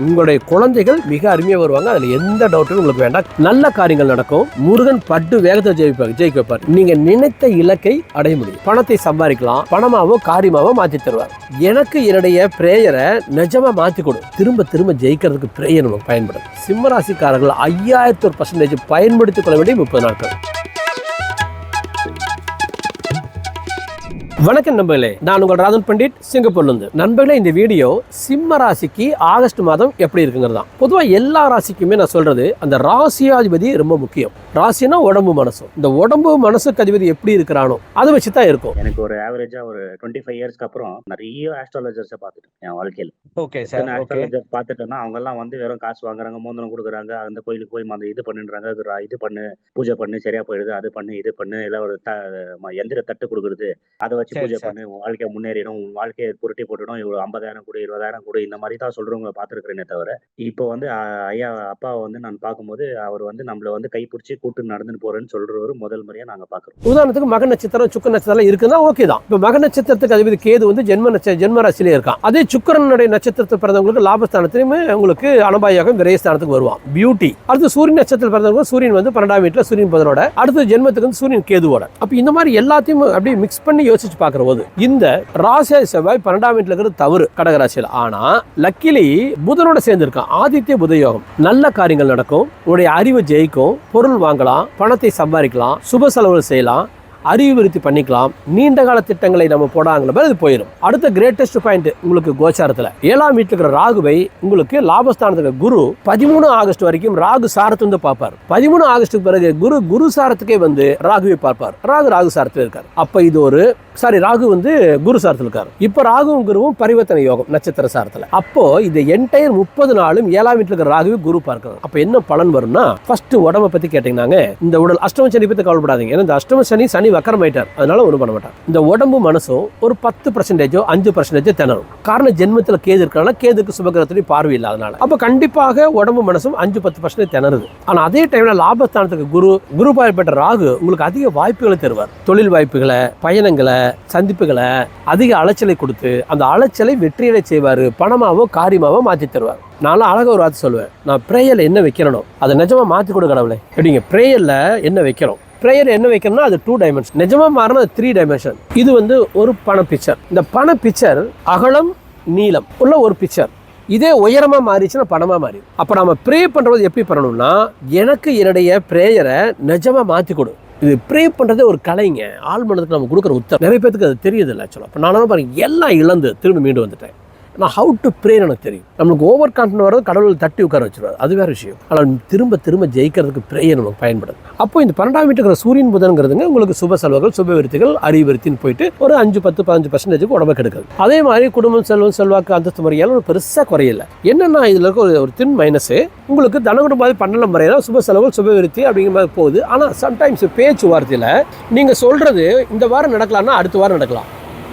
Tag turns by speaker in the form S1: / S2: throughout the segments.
S1: உங்களுடைய குழந்தைகள் மிக அருமையாக வருவாங்க. அதில் எந்த டவுட்டும் உங்களுக்கு வேண்டாம். நல்ல காரியங்கள் நடக்கும். முருகன் பட்டு வேகத்தை ஜெயிப்பார் ஜெயிக்க வைப்பார். நீங்க நினைத்த இலக்கை அடைய முடியும். பணத்தை சம்பாதிக்கலாம். பணமாவோ காரியமாவோ மாற்றி தருவார். எனக்கு என்னுடைய பிரேயரை நிஜமா மாற்றி கொடு. திரும்ப திரும்ப ஜெயிக்கிறதுக்கு பிரேயர் நமக்கு பயன்படும் சிம்மராசிக்காரர்கள் ஐயாயிரத்தி ஒரு பர்சன்டேஜ் பயன்படுத்திக் கொள்ள வேண்டிய முப்பது நாட்கள். வணக்கம் நண்பர்களே நான் உங்கள் ராதன் பண்டிட் சிங்கப்பூர்ல இருந்து நண்பர்களே இந்த வீடியோ சிம்ம ராசிக்கு ஆகஸ்ட் மாதம் எப்படி இருக்குங்கிறது தான் பொதுவாக எல்லா ராசிக்குமே நான் சொல்றது அந்த ராசியாதிபதி ரொம்ப முக்கியம். ராசினா உடம்பு மனசும் இந்த உடம்பு மனசுக்கு அதிபதி எப்படி இருக்கிறானோ அதை வச்சு தான் இருக்கும்.
S2: எனக்கு ஒரு ஆவரேஜா ஒரு டுவெண்ட்டி ஃபைவ் இயர்ஸ்க்கு அப்புறம் நிறைய ஆஸ்ட்ராலஜர்ஸை பார்த்துட்டேன் என் வாழ்க்கையில.
S3: ஓகே சார்
S2: ஆஸ்ட்ராலஜர் பார்த்துட்டேன்னா அவங்க எல்லாம் வந்து வெறும் காசு வாங்குறாங்க மோதிரம் கொடுக்குறாங்க அந்த கோயிலுக்கு போய் அந்த இது பண்ணுன்றாங்க இது பண்ணு பூஜை பண்ணு சரியா போயிடுது அது பண்ணு இது பண்ணு இல்ல ஒரு த எந்திர தட்டு கொடுக்குறது அதை வச்சு பூஜை. பண்ணு உன் வாழ்க்கை முன்னேறிடும் உன் வாழ்க்கையை புரட்டி போட்டுடும் இவ்வளவு ஐம்பதாயிரம் கொடு இருபதாயிரம் கொடு இந்த மாதிரி தான் சொல்றவங்க பார்த்துருக்கிறேனே தவிர இப்போ வந்து ஐயா அப்பாவை வந்து நான் பார்க்கும்போது அவர் வந்து நம்மள வந்து கைப்பிடிச்சி போட்டு நடந்துட்டு போறேன்னு சொல்றவர் முதல் முறையா நாங்க பாக்குறோம்.
S1: உதாரணத்துக்கு மக நட்சத்திரம் சுக்க நட்சத்திரம் இருக்குன்னா ஓகே தான். இப்போ மக நட்சத்திரத்துக்கு அதிபதி கேது வந்து ஜென்ம நட்ச ஜென்ம ராசியிலே இருக்கான். அதே சுக்கரனுடைய நட்சத்திரத்தில் பிறந்தவங்களுக்கு லாபஸ்தானத்திலுமே உங்களுக்கு அனபாயகம் விரயஸ்தானத்துக்கு வருவான். பியூட்டி அடுத்து சூரியன் நட்சத்திரத்தில் பிறந்தவங்க சூரியன் வந்து பன்னெண்டாம் வீட்டில் சூரியன் புதனோட. அடுத்து ஜென்மத்துக்கு வந்து சூரியன் கேதுவோட. அப்போ இந்த மாதிரி எல்லாத்தையும் அப்படியே மிக்ஸ் பண்ணி யோசிச்சு பார்க்குற போது இந்த ராசி செவ்வாய் பன்னெண்டாம் வீட்டில் இருக்கிறது தவறு கடகராசியில் ஆனா லக்கிலி புதனோட சேர்ந்திருக்கான். ஆதித்ய புத யோகம் நல்ல காரியங்கள் நடக்கும். உடைய அறிவு ஜெயிக்கும். பொருள் வாங்கலாம் பணத்தை சம்பாதிக்கலாம் சுப செலவுகள் செய்யலாம் அறிவுறுத்தி பண்ணிக்கலாம் நீண்ட கால திட்டங்களை நம்ம போடாங்கிற மாதிரி அது போயிடும் அடுத்த கிரேட்டஸ்ட் பாயிண்ட் உங்களுக்கு கோச்சாரத்தில். ஏழாம் வீட்டில் இருக்கிற ராகுவை உங்களுக்கு லாபஸ்தானத்தில் குரு பதிமூணு ஆகஸ்ட் வரைக்கும் ராகு சாரத்தை வந்து பார்ப்பார். பதிமூணு ஆகஸ்ட்டுக்கு பிறகு குரு குரு சாரத்துக்கே வந்து ராகுவை பார்ப்பார். ராகு ராகு சாரத்தில் இருக்கார். அப்போ இது ஒரு சாரி ராகு வந்து குரு சாரத்தில் இருக்கார் இப்போ ராகுவும் குருவும் பரிவர்த்தனை யோகம் நட்சத்திர சாரத்தில். அப்போ இந்த என்டையர் முப்பது நாளும் ஏழாம் வீட்டில் இருக்கிற ராகுவே குரு பார்க்கணும். அப்போ என்ன பலன் வரும்னா ஃபர்ஸ்ட் உடம்பை பற்றி கேட்டீங்கன்னாங்க இந்த உடல் அஷ்டம சனி பற்றி கவலைப்படாதீங்க. ஏன்னா இந்த அஷ்டம சனி சனி வக்கரமாயிட்டார். அதனால ஒன்றும் பண்ண மாட்டார். இந்த உடம்பு மனசும் ஒரு பத்து பர்சன்டேஜோ அஞ்சு பர்சன்டேஜோ திணறும். காரணம் ஜென்மத்தில் கேது இருக்கனால கேதுக்கு சுபகிரகத்துடைய பார்வை இல்லாதனால. அப்போ கண்டிப்பாக உடம்பு மனசும் அஞ்சு பத்து பர்சன்டேஜ் திணறுது. ஆனால் அதே டைமில் லாபஸ்தானத்துக்கு குரு குரு பெற்ற ராகு உங்களுக்கு அதிக வாய்ப்புகளை தருவார். தொழில் வாய்ப்புகளை பயணங்களை சந்திப்புகளை அதிக அலைச்சலை கொடுத்து அந்த அலைச்சலை வெற்றியடை செய்வார் பணமாவோ காரியமாவோ மாற்றி தருவார். நான்லாம் அழகாக ஒரு வார்த்தை சொல்லுவேன். நான் ப்ரேயரில் என்ன வைக்கிறனோ அதை நிஜமாக மாற்றி கொடு கடவுளே. எப்படிங்க? ப்ரேயரில் என்ன வைக்கிறோம்? ப்ரேயர் என்ன வைக்கணும்னா அது டூ டைமென்ஷன் நிஜமாக மாறினா அது த்ரீ டைமென்ஷன் இது வந்து ஒரு பண பிக்சர் இந்த பண பிக்சர் அகலம் நீளம் உள்ள ஒரு பிக்சர் இதே உயரமாக மாறிச்சுன்னா பணமாக மாறி அப்போ நம்ம ப்ரே பண்ணுறது எப்படி பண்ணணும்னா எனக்கு என்னுடைய ப்ரேயரை நிஜமாக மாற்றி கொடு. இது ப்ரே பண்ணுறதே ஒரு கலைங்க. ஆள் மனதுக்கு நம்ம கொடுக்குற உத்தரம். நிறைய பேத்துக்கு அது தெரியுது இல்லை ஆக்சுவலாக இப்போ நானும் பாருங்க எல்லாம் இழந்து திரும்ப மீண்டு வந்துட்டேன். நான் ஹவு டு ப்ரேன்னு எனக்கு தெரியும். நம்மளுக்கு ஓவர் கான்ஃபிடன்ட் வர்றது கடவுள் தட்டி உட்கார வச்சிருவார். அது வேற விஷயம். ஆனால் திரும்ப திரும்ப ஜெயிக்கிறதுக்கு ப்ரேயர் நமக்கு பயன்படுது அப்போ இந்த பன்னெண்டாம் வீட்டுக்கு சூரியன் புதன்கிறதுங்க உங்களுக்கு சுப செலவுகள் சுப விருத்திகள் அறிவிருத்தின்னு போயிட்டு ஒரு அஞ்சு பத்து பதினஞ்சு பர்சன்டேஜுக்கு உடம்பு கெடுக்குது. அதே மாதிரி குடும்பம் செல்வம் செல்வாக்கு அந்தஸ்து முறையால் ஒரு பெருசாக குறையல. என்னென்னா இதில் இருக்க ஒரு ஒரு தின் மைனஸு உங்களுக்கு தன மாதிரி பன்னெண்டு முறையில் சுப செலவுகள் சுப விருத்தி அப்படிங்கிற மாதிரி போகுது. ஆனால் சம்டைம்ஸ் பேச்சுவார்த்தையில் நீங்கள் சொல்கிறது இந்த வாரம் நடக்கலாம்னா அடுத்த வாரம் நடக்கலாம்.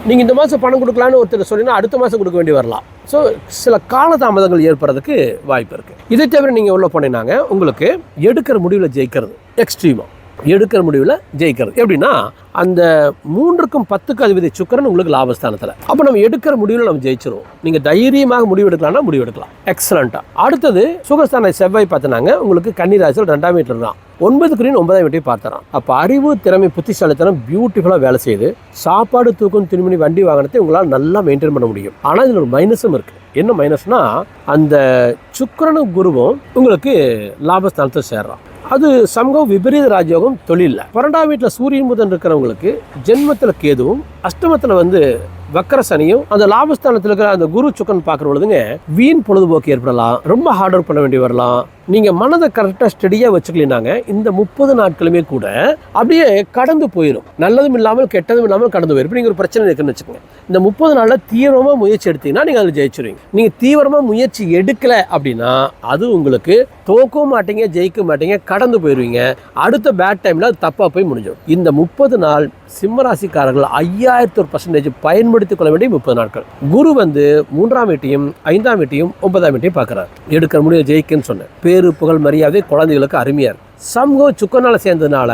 S1: நீங்கள் இந்த மாதம் பணம் கொடுக்கலான்னு ஒருத்தர் சொன்னீங்கன்னா அடுத்த மாதம் கொடுக்க வேண்டி வரலாம். ஸோ சில காலதாமதங்கள் ஏற்படுறதுக்கு வாய்ப்பு இருக்குது இதை தவிர நீங்கள் உள்ள போனீங்கன்னாங்க உங்களுக்கு எடுக்கிற முடிவில் ஜெயிக்கிறது எக்ஸ்ட்ரீமாக எடுக்கிற முடிவில் ஜெயிக்கிறது. எப்படின்னா அந்த மூன்றுக்கும் பத்துக்கு அதிபதி சுக்கரன் உங்களுக்கு லாபஸ்தானத்தில். அப்போ நம்ம எடுக்கிற முடிவில் நம்ம ஜெயிச்சிருவோம். நீங்கள் தைரியமாக முடிவு எடுக்கலாம்னா முடிவு எடுக்கலாம். எக்ஸலண்ட்டாக அடுத்தது சுகஸ்தான செவ்வாய் பார்த்தனாங்க. உங்களுக்கு கன்னிராசியில் ரெண்டாம் வீட்டில் தான் ஒன்பது குரின் ஒன்பதாம் வீட்டையும் பார்த்துறான். அப்போ அறிவு திறமை புத்திசாலித்தனம் பியூட்டிஃபுல்லாக வேலை செய்யுது. சாப்பாடு தூக்கம் திருமணி வண்டி வாகனத்தை உங்களால் நல்லா மெயின்டைன் பண்ண முடியும். ஆனால் இதில் ஒரு மைனஸும் இருக்குது என்ன மைனஸ்னால் அந்த சுக்கிரனும் குருவும் உங்களுக்கு லாபஸ்தானத்தை சேர்றான். அது சமூகம் விபரீத ராஜயோகம் தொழிலில். பன்னெண்டாம் வீட்டில் சூரியன் புதன் இருக்கிறவங்களுக்கு ஜென்மத்தில் கேதுவும் அஷ்டமத்தில் வந்து வக்கர சனியும் அந்த லாபஸ்தானத்தில் இருக்கிற அந்த குரு சுக்கன் பார்க்குற பொழுதுங்க வீண் பொழுதுபோக்கு ஏற்படலாம். ரொம்ப ஹார்ட் ஒர்க் பண்ண வேண்டி வரலாம். நீங்கள் மனதை கரெக்டாக ஸ்டெடியாக வச்சுக்கலினாங்க இந்த முப்பது நாட்களுமே கூட அப்படியே கடந்து போயிடும் நல்லதும் இல்லாமல் கெட்டதும் இல்லாமல் கடந்து போயிடும் இப்போ நீங்கள் ஒரு பிரச்சனை இருக்குன்னு வச்சுக்கோங்க. இந்த முப்பது நாளில் தீவிரமாக முயற்சி எடுத்தீங்கன்னா நீங்கள் அதில் ஜெயிச்சிருவீங்க. நீங்கள் தீவிரமாக முயற்சி எடுக்கலை அப்படின்னா அது உங்களுக்கு தோக்கவும் மாட்டீங்க ஜெயிக்க மாட்டீங்க கடந்து போயிடுவீங்க அடுத்த பேட் டைமில் அது தப்பாக போய் முடிஞ்சிடும். இந்த முப்பது நாள் சிம்மராசிக்காரர்கள் ஐயாயிரத்தி ஒரு பர்சன்டேஜ் பயன்படுத்திக் கொள்ள வேண்டிய முப்பது நாட்கள். குரு வந்து மூன்றாம் வீட்டையும் ஐந்தாம் வீட்டையும் ஒன்பதாம் வீட்டையும் பார்க்குறாரு. எடுக்கிற முடிவு ஜெயிக்குன்னு சொன்னேன். பேரு புகழ் மரியாதை குழந்தைகளுக்கு அருமையாக இருக்குது சமூகம் சுக்கனால் சேர்ந்ததுனால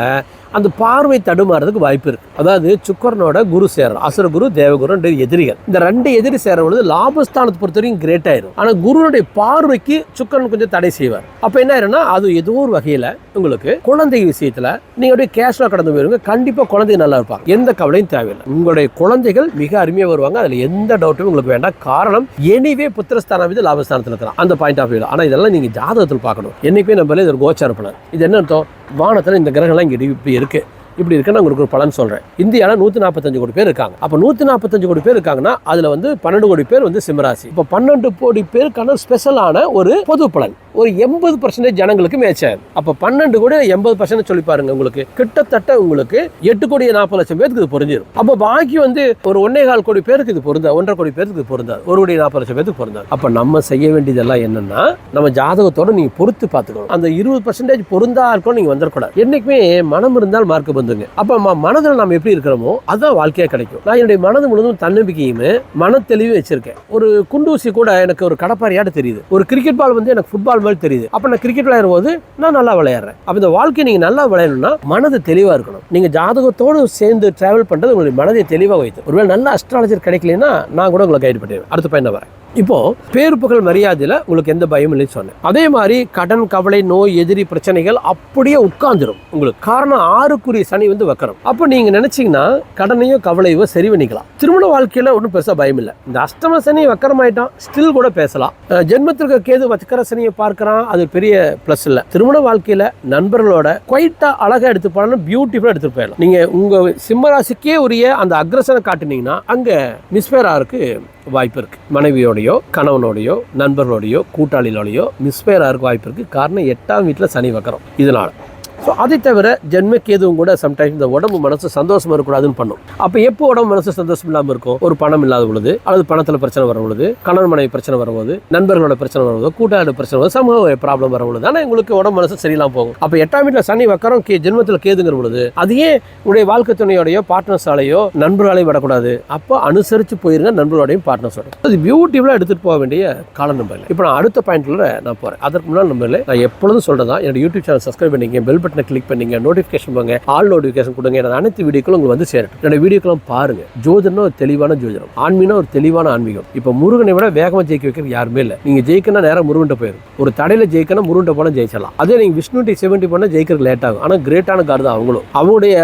S1: அந்த பார்வை தடுமாறதுக்கு வாய்ப்பு இருக்குது அதாவது சுக்கரனோட குரு சேரணும் அசுர குரு தேவகுரு ரெண்டு எதிரிகள். இந்த ரெண்டு எதிரி சேரும் பொழுது லாபஸ்தானத்தை பொறுத்த வரைக்கும் கிரேட் ஆயிரும். ஆனால் குருனுடைய பார்வைக்கு சுக்கரன் கொஞ்சம் தடை செய்வார். அப்போ என்ன ஆயிரும்னா அது ஏதோ ஒரு வகையில் உங்களுக்கு குழந்தை விஷயத்தில் நீங்கள் அப்படியே கேஷ்ல கடந்து போயிருங்க. கண்டிப்பாக குழந்தை நல்லா இருப்பாங்க. எந்த கவலையும் தேவையில்லை. உங்களுடைய குழந்தைகள் மிக அருமையாக வருவாங்க. அதில் எந்த டவுட்டும் உங்களுக்கு வேண்டாம். காரணம் எனிவே புத்திரஸ்தானம் இது லாபஸ்தானத்தில் இருக்கிறான். அந்த பாயிண்ட் ஆஃப் வியூ ஆனால் இதெல்லாம் நீங்கள் ஜாதகத்தில் பார்க்கணும். என்றைக்குமே நம்மளே இது ஒரு கோச்சார பலன். இது என்ன அர்த்தம்? வானத்தில் இந்த கிரகம்லாம் இங்கே இப்போ இருக்குது இப்படி இருக்கு நான் உங்களுக்கு ஒரு பலன் சொல்கிறேன் இந்தியாவில் நூற்றி நாற்பத்தஞ்சு கோடி பேர் இருக்காங்க. அப்போ நூற்றி நாற்பத்தஞ்சு கோடி பேர் இருக்காங்கன்னா அதில் வந்து பன்னெண்டு கோடி பேர் வந்து சிம்மராசி. இப்போ பன்னெண்டு கோடி பேருக்கான ஸ்பெஷலான ஒரு பொது பலன். ஒரு எண்பது பர்சன்டேஜ் ஜனங்களுக்கு மேட்ச் ஆகுது. அப்போ பன்னெண்டு கோடி எண்பது பர்சன்ட் சொல்லி பாருங்க உங்களுக்கு. கிட்டத்தட்ட உங்களுக்கு எட்டு கோடி நாற்பது லட்சம் பேருக்கு இது புரிஞ்சிடும் அப்போ பாக்கி வந்து ஒரு ஒன்னே கால் கோடி பேருக்கு இது பொருந்தா ஒன்றரை கோடி பேருக்கு இது பொருந்தாது. ஒரு கோடி நாற்பது லட்சம் பேருக்கு பொருந்தாது. அப்போ நம்ம செய்ய வேண்டியதெல்லாம் என்னன்னா நம்ம ஜாதகத்தோட நீங்கள் பொறுத்து பார்த்துக்கணும். அந்த இருபது பர்சன்டேஜ் பொருந்தா இருக்கும் நீங்கள் வந்துடக்கூடாது. என்றைக்குமே மனம் இருந்தால் மார்க் வந்துங்க அப்போ மனதில் நம்ம எப்படி இருக்கிறோமோ அதுதான் வாழ்க்கையாக கிடைக்கும். நான் என்னுடைய மனது முழுவதும் தன்னம்பிக்கையுமே மன வச்சிருக்கேன். ஒரு குண்டூசி கூட எனக்கு ஒரு கடப்பாரியாட்டு தெரியுது. ஒரு கிரிக்கெட் பால் வந்து எனக்கு ஃபுட்பால் மாதிரி தெரியுது. அப்போ நான் கிரிக்கெட் விளையாடும் போது நான் நல்லா விளையாடுறேன். அப்போ இந்த வாழ்க்கை நீங்கள் நல்லா விளையாடணும்னா மனது தெளிவாக இருக்கணும். நீங்கள் ஜாதகத்தோடு சேர்ந்து டிராவல் பண்ணுறது உங்களுடைய மனதை தெளிவாக வைத்து ஒருவேளை நல்ல அஸ்ட்ராலஜர் கிடைக்கலன்னா நான் கூட உங்களை கைடு பண்ணிடுவேன். அடுத்த பையன் வரேன். இப்போது பேரு புகழ் மரியாதையில் உங்களுக்கு எந்த பயமும் இல்லைன்னு சொன்னேன். அதே மாதிரி கடன் கவலை நோய் எதிரி பிரச்சனைகள் அப்படியே உட்காந்துரும் உங்களுக்கு காரணம் ஆறுக்குரிய சனி வந்து வைக்கிறோம் அப்போ நீங்கள் நினச்சிங்கன்னா கடனையும் கவலையோ சரி பண்ணிக்கலாம் திருமண வாழ்க்கையில் ஒன்றும் பெருசாக பயம் இல்லை. இந்த அஷ்டம சனி வக்கரமாயிட்டான். ஸ்டில் கூட பேசலாம். ஜென்மத்திற்கு கேது வக்கர சனியை பார்க்குறான். அது பெரிய ப்ளஸ் இல்லை. திருமண வாழ்க்கையில் நண்பர்களோட குவைட்டாக அழகாக எடுத்து போனாலும் பியூட்டிஃபுல்லாக எடுத்துகிட்டு போயிடலாம். நீங்கள் உங்கள் சிம்மராசிக்கே உரிய அந்த அக்ரஸனை காட்டினீங்கன்னா அங்கே மிஸ்பேராருக்கு வாய்ப்பு இருக்குது மனைவியோடையோ கணவனோடையோ நண்பர்களோடையோ கூட்டாளிகளோடையோ மிஸ்பேர் இருக்க வாய்ப்பு இருக்குது காரணம் எட்டாம் வீட்டில் சனி வைக்கிறோம் இதனால. ஸோ அதை தவிர ஜென்மக்கேதுவும் கூட சம்டைம்ஸ் இந்த உடம்பு மனசு சந்தோஷமாக இருக்கக்கூடாதுன்னு பண்ணும். அப்போ எப்போ உடம்பு மனசு சந்தோஷம் இல்லாமல் இருக்கும் ஒரு பணம் இல்லாத பொழுது அல்லது பணத்தில் பிரச்சனை வரும் பொழுது கணவன் மனைவி பிரச்சனை வரும்போது நண்பர்களோட பிரச்சனை வரும்போது கூட்டாளி பிரச்சனை வரும்போது சமூக ப்ராப்ளம் வரும் பொழுது ஆனால் உங்களுக்கு உடம்பு மனசு சரியில்லாம போகும். அப்போ எட்டாம் வீட்டில் சனி வக்கரம் கே ஜென்மத்தில் கேதுங்கிற பொழுது அது ஏன் உங்களுடைய வாழ்க்கை துணையோடையோ பார்ட்னர்ஸாலேயோ நண்பர்களாலையும் விடக்கூடாது? அப்போ அனுசரித்து போயிருங்க நண்பர்களோடையும் பார்ட்னர்ஸோட அது பியூட்டிஃபுல்லாக எடுத்துகிட்டு போக வேண்டிய காலம் நம்பர் இப்போ நான் அடுத்த பாயிண்ட்டில் நான் போகிறேன் அதற்கு முன்னால் நம்பரில் நான் எப்பொழுதும் சொல்கிறதா என்னோட யூடியூப் சேனல் சப்ஸ்கிரைப் பண்ணிங்க பெல் பட்டனை கிளிக் பண்ணிங்க நோட்டிஃபிகேஷன் பண்ணுங்க ஆல் நோட்டிஃபிகேஷன் கொடுங்க. எனது அனைத்து வீடியோக்களும் உங்களுக்கு வந்து சேரும். என்னோட வீடியோக்கெல்லாம் பாருங்க. ஜோதிடம்னா ஒரு தெளிவான ஜோதிடம். ஆன்மீனா ஒரு தெளிவான ஆன்மீகம். இப்போ முருகனை விட வேகமாக ஜெயிக்க வைக்கிறது யாருமே இல்லை. நீங்கள் ஜெயிக்கணும் நேரம் முருகன்ட்ட போயிடும் ஒரு தடையில ஜெயிக்கணும் முருகன்ட்ட போனால் ஜெயிச்சலாம் அதே நீங்கள் விஷ்ணு டி செவன்ட்டி பண்ணால் ஜெயிக்கிறது லேட் ஆகும். ஆனால் கிரேட்டான கார் தான் அவங்களும். அவங்களுடைய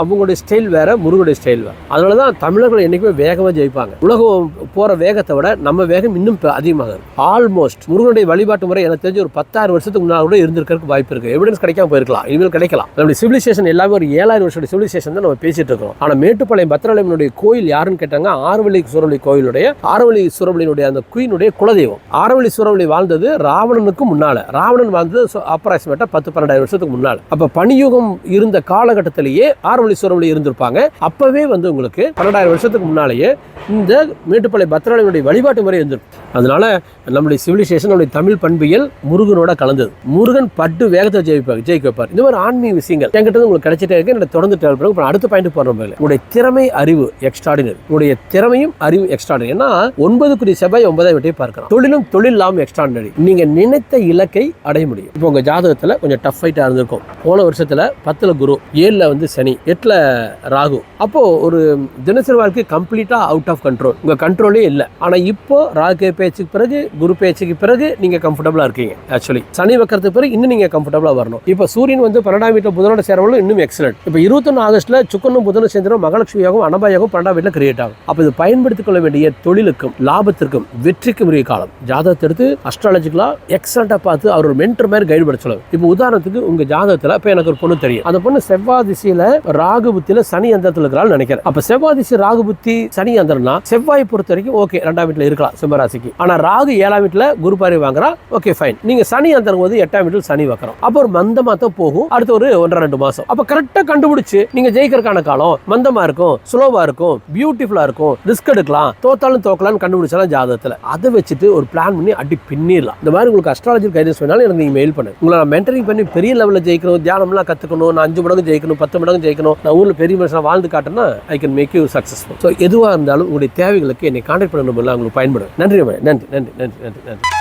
S1: அவங்களுடைய ஸ்டைல் வேற முருகனுடைய ஸ்டைல் வேறு. அதனால தான் தமிழர்கள் என்றைக்குமே வேகமாக ஜெயிப்பாங்க. உலகம் போகிற வேகத்தை விட நம்ம வேகம் இன்னும் அதிகமாக ஆல்மோஸ்ட் முருகனுடைய வழிபாட்டு முறை எனக்கு தெரிஞ்சு ஒரு பத்தாயிரம் வருஷத்துக்கு முன்னாடி கூட இருந்திருக்கிறதுக்கு வாய்ப்பு இருக்குது எவிடன்ஸ் கிடைக்காம போயிருக்கலாம். இனிமேல் கிடைக்கலாம். நம்மளுடைய சிவிலைசேஷன் எல்லாமே ஒரு ஏழாயிரம் வருஷம் சிவிலைசேஷன் தான் நம்ம பேசிட்டு இருக்கோம் ஆனால் மேட்டுப்பாளையம் பத்திரகாளியம்மனுடைய கோயில் யாருன்னு கேட்டாங்க? ஆறுவள்ளி சுரவழி கோயிலுடைய ஆறுவள்ளி சுரவழியினுடைய அந்த குயினுடைய குலதெய்வம். ஆறுவள்ளி சுரவழி வாழ்ந்தது ராவணனுக்கு முன்னால. ராவணன் வாழ்ந்தது அப்ராக்சிமேட்டா பத்து பன்னெண்டாயிரம் வருஷத்துக்கு முன்னால. அப்ப பனியுகம் இருந்த காலகட்டத்திலேயே ஆறுவழி சுரவழி இருந்திருப்பாங்க. அப்பவே வந்து உங்களுக்கு பன்னெண்டாயிரம் வருஷத்துக்கு முன்னாலேயே இந்த மேட்டுப்பாளையம் பத்திரகாளியனுடைய வழிபாட்டு முறை இருந்திருக்கு. அதனால நம்முடைய சிவிலைசேஷன் நம்முடைய தமிழ் பண்பியல் முருகனோட கலந்தது. முருகன் பட்டு வேகத்தை ஜெயிப்பார் ஜெயிக்க வைப்பார். இந்த மாதிரி ஆன்மீக விஷயங்கள் என்கிட்ட உங்களுக்கு கிடைச்சிட்டே இருக்கு. என்னோட தொடர்ந்து டெவலப் பண்ணுங்க இப்போ அடுத்த பாயிண்ட் போறோம் மேலே உங்களுடைய திறமை அறிவு எக்ஸ்ட்ராடினரி உங்களுடைய திறமையும் அறிவு எக்ஸ்ட்ராடினரி ஏன்னா ஒன்பது குடி செவ்வாய் ஒன்பதாம் வீட்டையும் பார்க்கலாம் தொழிலும் தொழில் இல்லாமல் எக்ஸ்ட்ராடினரி நீங்க நினைத்த இலக்கை அடைய முடியும். இப்போ உங்க ஜாதகத்துல கொஞ்சம் டஃப் ஃபைட்டா இருந்திருக்கும். போன வருஷத்துல பத்துல குரு ஏழுல வந்து சனி எட்டுல ராகு. அப்போ ஒரு தினசரி வாழ்க்கை கம்ப்ளீட்டா அவுட் ஆஃப் கண்ட்ரோல் உங்க கண்ட்ரோலே இல்லை. ஆனா இப்போ ராகு பேச்சுக்கு பிறகு குரு பேச்சுக்கு பிறகு நீங்க கம்ஃபர்டபுளா இருக்கீங்க. ஆக்சுவலி சனி வைக்கிறதுக்கு பிறகு இன்னும் நீங்க கம்ஃபர்டபுளா வரணும். இப்போ சூரியன் வந்து பன்னெண்டாம் வீட்டில் புதனோட சேரவங்களும் இன்னும் எக்ஸலன்ட் இப்போ இருபத்தொன்னு ஆகஸ்ட்ல சுக்கனும் புதனும் சேர்ந்துடும் மகாலட்சுமி யோகம் அனபா யோகம் பன்னெண்டாம் வீட்டில் கிரியேட் ஆகும். அப்போ இது பயன்படுத்திக் கொள்ள வேண்டிய தொழிலுக்கும் லாபத்திற்கும் வெற்றிக்கும் உரிய காலம். ஜாதகத்தை எடுத்து அஸ்ட்ராலஜிக்கலாக எக்ஸலண்டா பார்த்து அவர் ஒரு மென்டர் மாதிரி கைடு பண்ண சொல்லுவாங்க இப்போ உதாரணத்துக்கு உங்கள் ஜாதகத்தில் இப்போ எனக்கு ஒரு பொண்ணு தெரியும். அந்த பொண்ணு செவ்வாய் திசையில் ராகு புத்தியில் சனி அந்தத்தில் இருக்கிறாள் நினைக்கிறேன். அப்போ செவ்வாய் திசை ராகு புத்தி சனி அந்தம்னா செவ்வாய் பொறுத்த வரைக்கும் ஓகே ரெண்டாம் வீட்டில் இருக்கலாம் சிம்மராசிக்கு. ஆனால் ராகு ஏழாம் வீட்டில் குரு வாங்குறா ஓகே ஃபைன் நீங்கள் சனி அந்தரம் போது எட்டாம் வீட்டில் சனி வைக்கிறோம். அப்போ ஒரு மந்தமாக தான் போகும். அடுத்து ஒரு ஒன்றரை ரெண்டு மாசம். அப்ப கரெக்டா கண்டுபிடிச்சு நீங்க ஜெயிக்கிறதுக்கான காலம் மந்தமா இருக்கும் ஸ்லோவா இருக்கும் பியூட்டிஃபுல்லா இருக்கும் ரிஸ்க் எடுக்கலாம் தோத்தாலும் தோக்கலாம்னு கண்டுபிடிச்சாலும் ஜாதகத்துல. அதை வச்சுட்டு ஒரு பிளான் பண்ணி அடி பின்னிடலாம். இந்த மாதிரி உங்களுக்கு அஸ்ட்ராலஜி கைடன்ஸ் வேணாலும் எனக்கு நீங்க மெயில் பண்ணுங்க. உங்களை நான் மென்டரிங் பண்ணி பெரிய லெவலில் ஜெயிக்கணும் தியானம்லாம் கத்துக்கணும் நான் அஞ்சு மடங்கு ஜெயிக்கணும் பத்து மடங்கு ஜெயிக்கணும் நான் ஊர்ல பெரிய மனுஷன் வாழ்ந்து காட்டினா I can make you successful so எதுவாக இருந்தாலும் உங்களுடைய தேவைகளுக்கு என்னை கான்டாக்ட் பண்ணணும் உங்களுக்கு பயன்படும் நன்றி நன்றி நன்றி நன்றி நன்றி நன்றி.